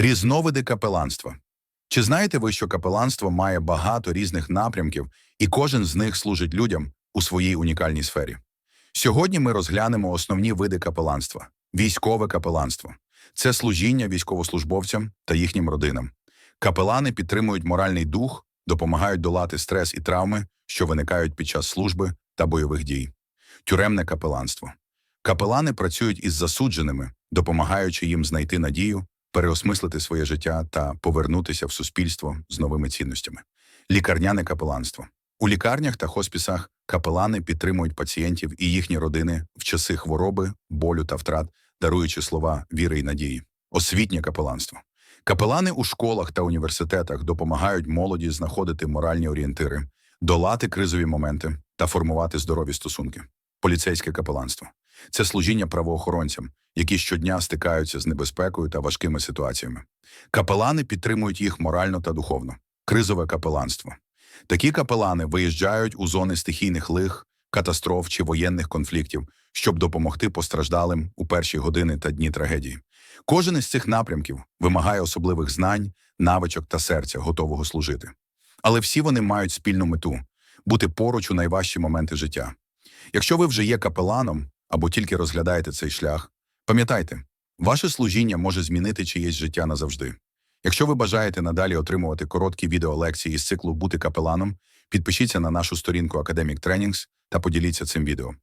Різновиди капеланства. Чи знаєте ви, що капеланство має багато різних напрямків, і кожен з них служить людям у своїй унікальній сфері? Сьогодні ми розглянемо основні види капеланства. Військове капеланство це служіння військовослужбовцям та їхнім родинам. Капелани підтримують моральний дух, допомагають долати стрес і травми, що виникають під час служби та бойових дій. Тюремне капеланство. Капелани працюють із засудженими, допомагаючи їм знайти надію, переосмислити своє життя та повернутися в суспільство з новими цінностями. Лікарняне капеланство. У лікарнях та хоспісах капелани підтримують пацієнтів і їхні родини в часи хвороби, болю та втрат, даруючи слова віри і надії. Освітнє капеланство. Капелани у школах та університетах допомагають молоді знаходити моральні орієнтири, долати кризові моменти та формувати здорові стосунки. Поліцейське капеланство це служіння правоохоронцям, які щодня стикаються з небезпекою та важкими ситуаціями. Капелани підтримують їх морально та духовно. Кризове капеланство. Такі капелани виїжджають у зони стихійних лих, катастроф чи воєнних конфліктів, щоб допомогти постраждалим у перші години та дні трагедії. Кожен із цих напрямків вимагає особливих знань, навичок та серця, готового служити. Але всі вони мають спільну мету бути поруч у найважчі моменти життя. Якщо ви вже є капеланом або тільки розглядаєте цей шлях, пам'ятайте, ваше служіння може змінити чиєсь життя назавжди. Якщо ви бажаєте надалі отримувати короткі відеолекції з циклу Бути капеланом, підпишіться на нашу сторінку Academic Trainings та поділіться цим відео.